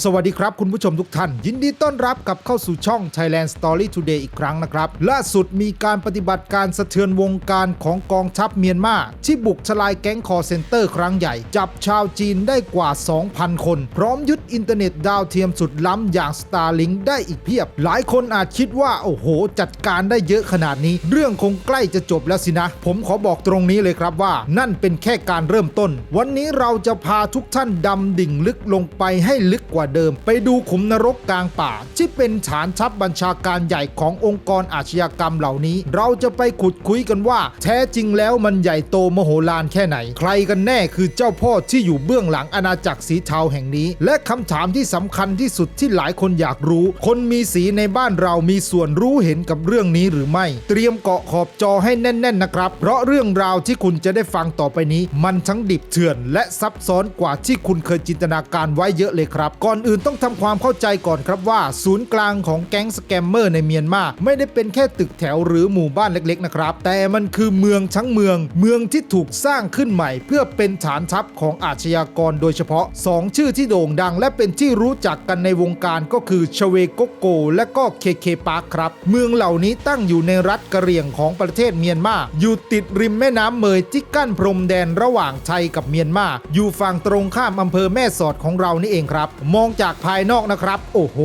สวัสดีครับคุณผู้ชมทุกท่าน ยินดีต้อนรับกลับเข้าสู่ช่อง Thailand Story Today อีกครั้งนะครับ ล่าสุดมีการปฏิบัติการสะเทือนวงการของกองทัพเมียนมาที่บุกทลายแก๊งคอเซนเตอร์ครั้งใหญ่ จับชาวจีนได้กว่า 2,000 คน พร้อมยึดอินเทอร์เน็ตดาวเทียมสุดล้ำอย่าง Starlink ได้อีกเพียบ หลายคนอาจคิดว่าโอ้โห จัดการได้เยอะขนาดนี้ เรื่องคงใกล้จะจบแล้วสินะ ผมขอบอกตรงนี้เลยครับว่า นั่นเป็นแค่การเริ่มต้น วันนี้เราจะพาทุกท่านดำดิ่งลึกลงไปให้ลึกกว่าเดิม ไปดูขุมนรกกลางป่า ที่เป็นฐานทัพบัญชาการใหญ่ขององค์กรอาชญากรรมเหล่านี้ เราจะไปขุดคุยกันว่า แท้จริงแล้วมันใหญ่โตมโหฬารแค่ไหน ใครกันแน่คือเจ้าพ่อที่อยู่เบื้องหลังอาณาจักรสีเทาแห่งนี้ และคำถามที่สำคัญที่สุดที่หลายคนอยากรู้ คนมีสีในบ้านเรามีส่วนรู้เห็นกับเรื่องนี้หรือไม่ เตรียมเกาะขอบจอให้แน่น ๆ นะครับ เพราะเรื่องราวที่คุณจะได้ฟังต่อไปนี้ มันทั้งดิบเถื่อน และซับซ้อนกว่าที่คุณเคยจินตนาการไว้เยอะเลยครับก่อน่อนอื่นต้องทำความเข้าใจก่อนครับว่า ศูนย์กลางของแก๊งสแกมเมอร์ในเมียนมาไม่ได้เป็นแค่ตึกแถวหรือหมู่บ้านเล็กๆนะครับ แต่มันคือเมืองทั้งเมือง เมืองที่ถูกสร้างขึ้นใหม่ เพื่อเป็นฐานทัพของอาชญากรโดยเฉพาะ 2 ชื่อที่โด่งดัง และเป็นที่รู้จักกันในวงการก็คือชเวโกโก และก็เคเคปาร์คครับ เมืองเหล่านี้ตั้งอยู่ในรัฐกะเหรี่ยงของประเทศเมียนมาอยู่ติดริมแม่น้ำเมยที่กั้นพรมแดนระหว่างไทยกับเมียนมาอยู่ฝั่งตรงข้ามอำเภอแม่สอดของเรานี่เองครับมองจากภายนอกนะครับ โอ้โห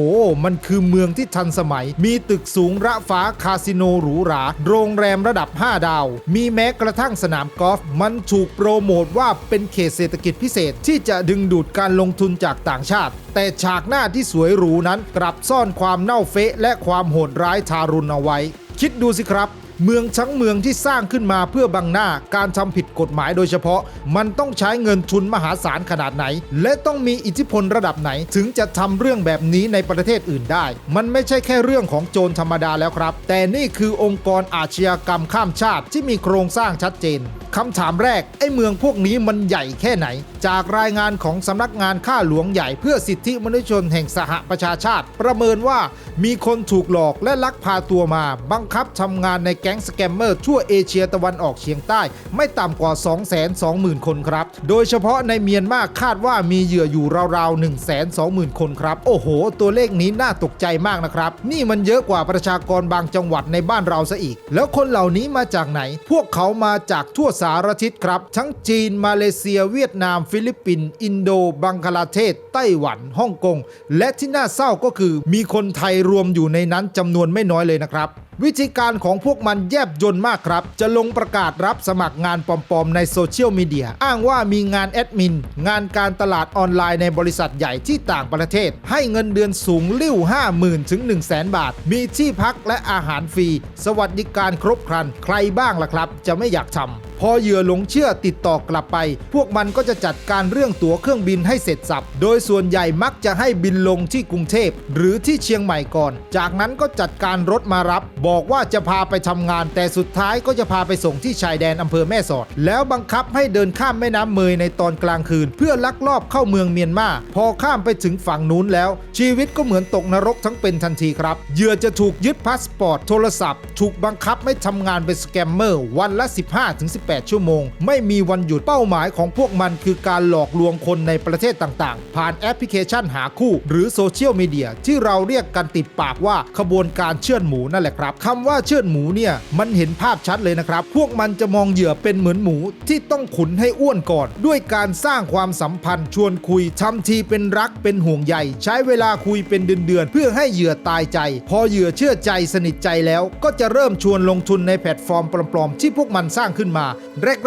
มันคือเมืองที่ทันสมัย มีตึกสูงระฟ้าคาสิโนหรูหรา โรงแรมระดับ 5 ดาว มีแม้กระทั่งสนามกอล์ฟ มันถูกโปรโมทว่าเป็นเขตเศรษฐกิจพิเศษที่จะดึงดูดการลงทุนจากต่างชาติ แต่ฉากหน้าที่สวยหรูนั้นกลับซ่อนความเน่าเฟะและความโหดร้ายทารุณเอาไว้ คิดดูสิครับ เมืองทั้งเมืองที่สร้างขึ้นมาเพื่อบังหน้าการทำผิดกฎหมายโดยเฉพาะ มันต้องใช้เงินทุนมหาศาลขนาดไหน และต้องมีอิทธิพลระดับไหน ถึงจะทำเรื่องแบบนี้ในประเทศอื่นได้ มันไม่ใช่แค่เรื่องของโจรธรรมดาแล้วครับ แต่นี่คือองค์กรอาชญากรรมข้ามชาติที่มีโครงสร้างชัดเจนคำถามแรก ไอ้เมืองพวกนี้มันใหญ่แค่ไหน จากรายงานของสำนักงานข้าหลวงใหญ่เพื่อสิทธิมนุษยชนแห่งสหประชาชาติ ประเมินว่ามีคนถูกหลอกและลักพาตัวมา บังคับทำงานในแก๊งสแกมเมอร์ทั่วเอเชียตะวันออกเฉียงใต้ ไม่ต่ำกว่า 220,000 คนครับ โดยเฉพาะในเมียนมาคาดว่ามีเหยื่ออยู่ราวๆ 120,000 คนครับ โอ้โห ตัวเลขนี้น่าตกใจมากนะครับ นี่มันเยอะกว่าประชากรบางจังหวัดในบ้านเราซะอีก แล้วคนเหล่านี้มาจากไหน พวกเขามาจากทั่วสารทิศครับ ทั้งจีน มาเลเซีย เวียดนาม ฟิลิปปินส์อินโด บังคลาเทศ ไต้หวัน ฮ่องกง และที่น่าเศร้าก็คือ มีคนไทยรวมอยู่ในนั้นจำนวนไม่น้อยเลยนะครับ วิธีการของพวกมันแยบยนต์มากครับ จะลงประกาศรับสมัครงานปลอมๆในโซเชียลมีเดีย อ้างว่ามีงานแอดมิน งานการตลาดออนไลน์ในบริษัทใหญ่ที่ต่างประเทศ ให้เงินเดือนสูงลิ้ว 50,000 ถึง 1 0 0 0 0แบาท มีที่พักและอาหารฟรี สวัสดิการครบครัน ใครบ้างล่ะครับ จะไม่อยากทำ พอเหยื่อหลงเชื่อติดต่อกลับไป พวกมันก็จะจัดการเรื่องตั๋วเครื่องบินให้เสร็จสับ โดยส่วนใหญ่มักจะให้บินลงที่กรุงเทพ หรือที่เชียงใหม่ก่อน จากนั้นก็จัดการรถมารับ บอกว่าจะพาไปทำงาน แต่สุดท้ายก็จะพาไปส่งที่ชายแดนอำเภอแม่สอด แล้วบังคับให้เดินข้ามแม่น้ำเมยในตอนกลางคืน เพื่อลักลอบเข้าเมืองเมียนมาพอข้ามไปถึงฝั่งนู้นแล้ว ชีวิตก็เหมือนตกนรกทั้งเป็นทันทีครับเหยื่อจะถูกยึดพาสปอร์ตโทรศัพท์ ถูกบังคับให้ทำงานเป็นสแกมเมอร์วันละ15-18ชั่วโมง ไม่มีวันหยุดเป้าหมายของพวกมันคือการหลอกลวงคนในประเทศต่างๆ ผ่านแอปพลิเคชันหาคู่ หรือโซเชียลมีเดียที่เราเรียกกันติดปากว่าขบวนการเชื่อดหมูนั่นแหละครับคำว่าเชื่อดหมูเนี่ยมันเห็นภาพชัดเลยนะครับ พวกมันจะมองเหยื่อเป็นเหมือนหมูที่ต้องขุนให้อ้วนก่อน ด้วยการสร้างความสัมพันธ์ ชวนคุยทำทีเป็นรักเป็นห่วงใยใช้เวลาคุยเป็นเดือนๆเพื่อให้เหยื่อตายใจ พอเหยื่อเชื่อใจสนิทใจแล้ว ก็จะเริ่มชวนลงทุนในแพลตฟอร์มปลอมๆที่พวกมันสร้างขึ้นมา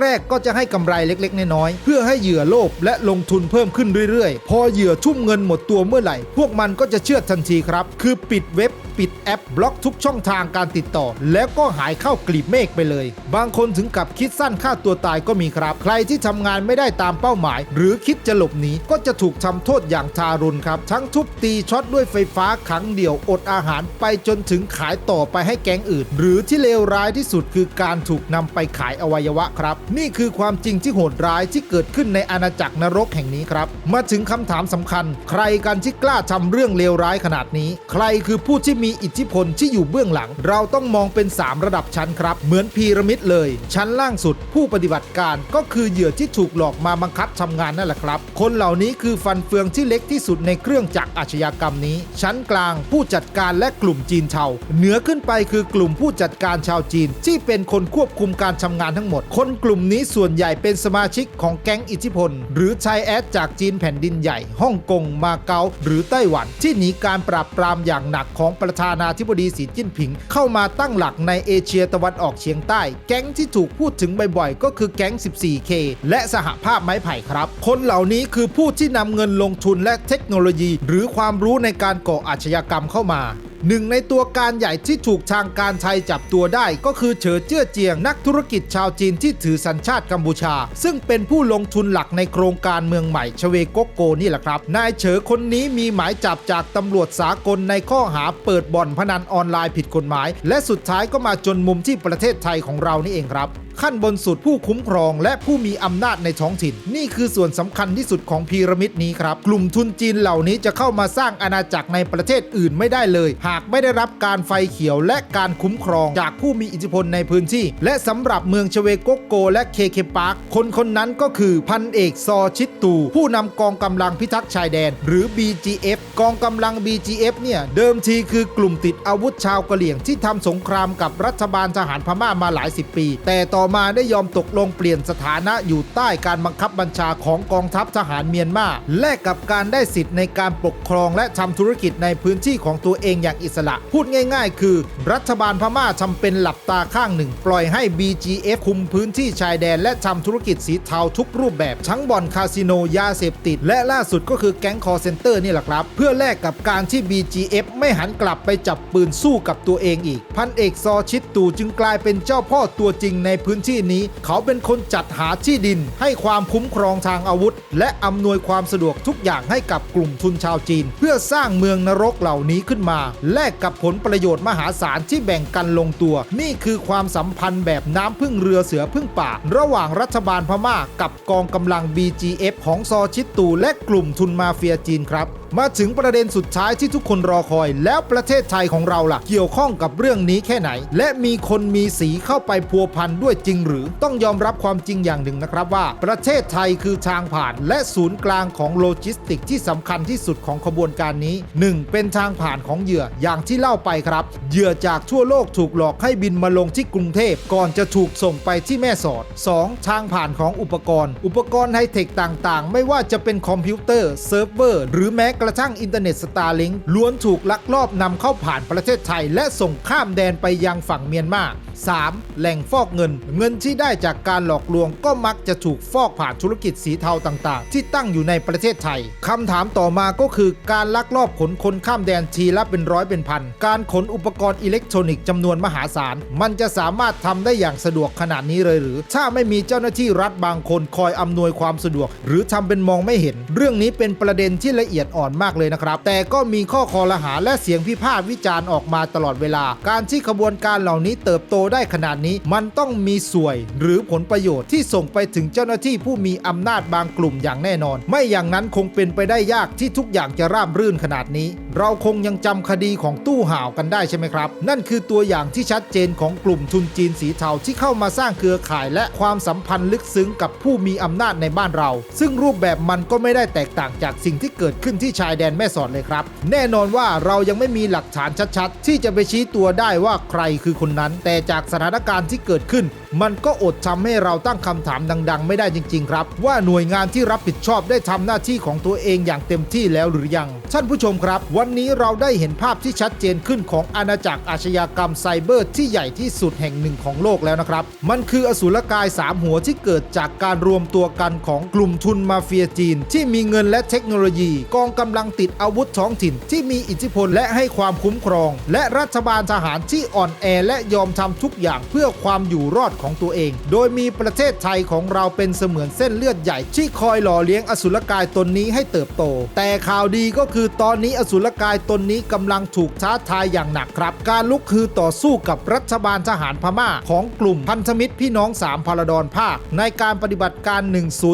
แรก ๆ ก็จะให้กำไรเล็ก ๆ น้อยๆเพื่อให้เหยื่อโลภและลงทุนเพิ่มขึ้นเรื่อยๆ พอเหยื่อทุ่มเงินหมดตัวเมื่อไหร่ พวกมันก็จะเชื่อทันทีครับ คือปิดเว็บ ปิดแอปบล็อกทุกช่องทางการติดต่อ แล้วก็หายเข้ากลีบเมฆไปเลย บางคนถึงกับคิดสั้นฆ่าตัวตายก็มีครับ ใครที่ทำงานไม่ได้ตามเป้าหมาย หรือคิดจะหลบหนีก็จะถูกทำโทษอย่างทารุณครับ ทั้งทุบตีช็อตด้วยไฟฟ้าขังเดี่ยวอดอาหารไปจนถึงขายต่อไปให้แก๊งอื่น หรือที่เลวร้ายที่สุดคือการถูกนำไปขายอวัยวะะครับ นี่คือความจริงที่โหดร้ายที่เกิดขึ้นในอาณาจักรนรกแห่งนี้ครับ มาถึงคำถามสำคัญ ใครกันที่กล้าทำเรื่องเลวร้ายขนาดนี้ ใครคือผู้ที่มีอิทธิพลที่อยู่เบื้องหลัง เราต้องมองเป็น 3 ระดับชั้นครับ เหมือนพีระมิดเลย ชั้นล่างสุด ผู้ปฏิบัติการก็คือเหยื่อที่ถูกหลอกมาบังคับทำงานนั่นแหละครับ คนเหล่านี้คือฟันเฟืองที่เล็กที่สุดในเครื่องจักรอาชญากรรมนี้ ชั้นกลางผู้จัดการและกลุ่มจีนเทาเหนือขึ้นไปคือกลุ่มผู้จัดการชาวจีน ที่เป็นคนควบคุมการทำงานทั้งหมดคนกลุ่มนี้ส่วนใหญ่เป็นสมาชิกของแก๊งอิทธิพล หรือชายแอดจากจีนแผ่นดินใหญ่ฮ่องกงมาเก๊าหรือไต้หวัน ที่หนีการปราบปรามอย่างหนักของประธานาธิบดีสีจิ้นผิง เข้ามาตั้งหลักในเอเชียตะวันออกเฉียงใต้ แก๊งที่ถูกพูดถึงบ่อยๆก็คือแก๊ง 14K และสหภาพไม้ไผ่ครับ คนเหล่านี้คือผู้ที่นำเงินลงทุนและเทคโนโลยี หรือความรู้ในการก่ออาชญากรรมเข้ามา หนึ่งในตัวการใหญ่ที่ถูกทางการไทยจับตัวได้ ก็คือเฉอเจี้ยเจียงนักธุรกิจชาวจีนที่ถือสัญชาติกัมพูชา ซึ่งเป็นผู้ลงทุนหลักในโครงการเมืองใหม่ชเวโกโกนี่แหละครับ นายเฉอคนนี้มีหมายจับจากตำรวจสากลในข้อหาเปิดบ่อนพนันออนไลน์ผิดกฎหมาย และสุดท้ายก็มาจนมุมที่ประเทศไทยของเรานี่เองครับ ขั้นบนสุดผู้คุ้มครอง และผู้มีอำนาจในท้องถิ่น นี่คือส่วนสำคัญที่สุดของพีระมิดนี้ครับ กลุ่มทุนจีนเหล่านี้จะเข้ามาสร้างอาณาจักรในประเทศอื่นไม่ได้เลย หากไม่ได้รับการไฟเขียวและการคุ้มครองจากผู้มีอิทธิพลในพื้นที่ และสำหรับเมืองชเวโกโก และเคเคปาร์คคนคนนั้นก็คือพันเอกซอชิตตู ผู้นำกองกำลังพิทักษ์ชายแดน หรือ BGF กองกำลัง BGF เนี่ยเดิมทีคือกลุ่มติดอาวุธชาวกะเหรี่ยงที่ทำสงครามกับรัฐบาลทหารพม่ามาหลายสิบปี แต่ต่อมาได้ยอมตกลงเปลี่ยนสถานะอยู่ใต้การบังคับบัญชาของกองทัพทหารเมียนมาแลกกับการได้สิทธิ์ในการปกครองและทำธุรกิจในพื้นที่ของตัวเองอย่างอิสระ พูดง่าย ๆ คือ รัฐบาลพม่าทำเป็นหลับตาข้างหนึ่ง ปล่อยให้ BGF คุมพื้นที่ชายแดน และทำธุรกิจสีเทาทุกรูปแบบทั้งบ่อนคาสิโนยาเสพติด และล่าสุดก็คือแก๊งคอร์เซนเตอร์นี่แหละครับ เพื่อแลกกับการที่ BGF ไม่หันกลับไปจับปืนสู้กับตัวเองอีก พันเอกซอชิตตูจึงกลายเป็นเจ้าพ่อตัวจริงในพื้นที่นี้ เขาเป็นคนจัดหาที่ดิน ให้ความคุ้มครองทางอาวุธ และอำนวยความสะดวกทุกอย่างให้กับกลุ่มทุนชาวจีน เพื่อสร้างเมืองนรกเหล่านี้ขึ้นมา แลกกับผลประโยชน์มหาศาลที่แบ่งกันลงตัว นี่คือความสัมพันธ์แบบน้ำพึ่งเรือเสือพึ่งป่า ระหว่างรัฐบาลพม่า กับกองกำลัง BGF ของซอชิตตู และกลุ่มทุนมาเฟียจีนครับ มาถึงประเด็นสุดท้ายที่ทุกคนรอคอย แล้วประเทศไทยของเราล่ะ เกี่ยวข้องกับเรื่องนี้แค่ไหน และมีคนมีสีเข้าไปพัวพันด้วยจริงหรือต้องยอมรับความจริงอย่างหนึ่งนะครับว่า ประเทศไทยคือทางผ่าน และศูนย์กลางของโลจิสติกที่สำคัญที่สุดของขบวนการนี้ 1. เป็นทางผ่านของเหยื่ออย่างที่เล่าไปครับ เหยื่อจากทั่วโลกถูกหลอกให้บินมาลงที่กรุงเทพก่อนจะถูกส่งไปที่แม่สอด 2. ทางผ่านของอุปกรณ์ อุปกรณ์ไฮเทคต่างๆ ไม่ว่าจะเป็นคอมพิวเตอร์เซิร์ฟเวอร์ หรือแม้กระทั่งอินเทอร์เน็ตสตาร์ลิงล้วนถูกลักลอบนำเข้าผ่านประเทศไทย และส่งข้ามแดนไปยังฝั่งเมียนมา 3. แหล่งฟอกเงิน เงินที่ได้จากการหลอกลวงก็มักจะถูกฟอกผ่านธุรกิจสีเทาต่างๆ ที่ตั้งอยู่ในประเทศไทยคำถามต่อมาก็คือการลักลอบขนคนข้ามแดนทีละเป็นร้อยเป็นพัน การขนอุปกรณ์อิเล็กทรอนิกส์จำนวนมหาศาล มันจะสามารถทำได้อย่างสะดวกขนาดนี้เลยหรือ ถ้าไม่มีเจ้าหน้าที่รัฐบางคนคอยอำนวยความสะดวก หรือทำเป็นมองไม่เห็น เรื่องนี้เป็นประเด็นที่ละเอียดอ่อนมากเลยนะครับ แต่ก็มีข้อคอรหาและเสียงพิพากษ์วิจารณ์ออกมาตลอดเวลา การที่ขบวนการเหล่านี้เติบโตได้ขนาดนี้ มันต้องมีส่วย หรือผลประโยชน์ที่ส่งไปถึงเจ้าหน้าที่ผู้มีอำนาจบางกลุ่มอย่างแน่นอน ไม่อย่างนั้นคงเป็นไปได้ยากที่ทุกอย่างจะราบรื่นขนาดนี้ เราคงยังจำคดีของตู้ห่าวกันได้ใช่ไหมครับ นั่นคือตัวอย่างที่ชัดเจนของกลุ่มทุนจีนสีเทาที่เข้ามาสร้างเครือข่าย และความสัมพันธ์ลึกซึ้งกับผู้มีอำนาจในบ้านเรา ซึ่งรูปแบบมันก็ไม่ได้แตกต่างจากสิ่งที่เกิดขึ้นที่ชายแดนแม่สอดเลยครับ แน่นอนว่าเรายังไม่มีหลักฐานชัดๆ ที่จะไปชี้ตัวได้ว่าใครคือคนนั้น แต่จากสถานการณ์ที่เกิดขึ้นมันก็อดทำให้เราตั้งคำถามดัง ๆ ไม่ได้จริง ๆ ครับ ว่าหน่วยงานที่รับผิดชอบได้ทำหน้าที่ของตัวเองอย่างเต็มที่แล้วหรือยัง ท่านผู้ชมครับ วันนี้เราได้เห็นภาพที่ชัดเจนขึ้นของอาณาจักรอาชญากรรมไซเบอร์ที่ใหญ่ที่สุดแห่งหนึ่งของโลกแล้วนะครับ มันคืออสุรกายสามหัวที่เกิดจากการรวมตัวกันของกลุ่มทุนมาเฟียจีน ที่มีเงินและเทคโนโลยี กองกำลังติดอาวุธท้องถิ่น ที่มีอิทธิพลและให้ความคุ้มครอง และรัฐบาลทหารที่อ่อนแอและยอมทำทุกอย่างเพื่อความอยู่รอดของตัวเอง โดยมีประเทศไทยของเราเป็นเสมือนเส้นเลือดใหญ่ที่คอยหล่อเลี้ยงอสุรกายตนนี้ให้เติบโต แต่ข่าวดีก็คือตอนนี้อสุรกายตนนี้กำลังถูกท้าทายอย่างหนักครับ การลุกคือต่อสู้กับรัฐบาลทหารพม่า ของกลุ่มพันธมิตรพี่น้องสามพลดรภาค ในการปฏิบัติการ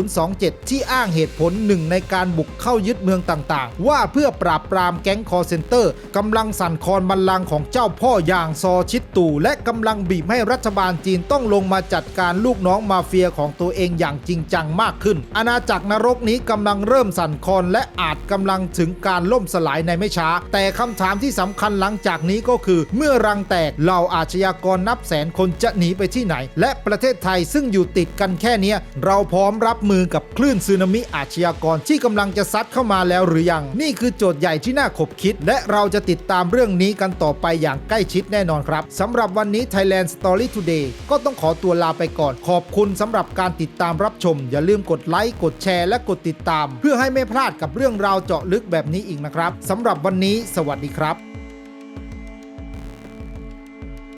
1027 ที่อ้างเหตุผลหนึ่งในการบุกเข้ายึดเมืองต่างๆ ว่าเพื่อปราบปรามแก๊งคอเซนเตอร์กำลังสั่นคลอนบัลลังก์ของเจ้าพ่ออย่างซอชิดตู่และกำลังบีบให้รัฐบาลจีนต้องลงมาจัดการลูกน้องมาเฟียของตัวเองอย่างจริงจังมากขึ้น อาณาจักรนรกนี้กำลังเริ่มสั่นคลอนและอาจกำลังถึงการล่มสลายในไม่ช้า แต่คำถามที่สำคัญหลังจากนี้ก็คือ เมื่อรังแตกเหล่าอาชญากรนับแสนคนจะหนีไปที่ไหน และประเทศไทยซึ่งอยู่ติดกันแค่นี้เราพร้อมรับมือกับคลื่นสึนามิอาชญากรที่กำลังจะซัดเข้ามาแล้วหรือยัง นี่คือโจทย์ใหญ่ที่น่าขบคิด และเราจะติดตามเรื่องนี้กันต่อไปอย่างใกล้ชิดแน่นอนครับสำหรับวันนี้ Thailand Story Today ก็ต้องขออตัวลาไปก่อน ขอบคุณสำหรับการติดตามรับชม อย่าลืมกดไลค์กดแชร์และกดติดตาม เพื่อให้ไม่พลาดกับเรื่องราวเจาะลึกแบบนี้อีกนะครับสำหรับวันนี้ สวัสดีครับ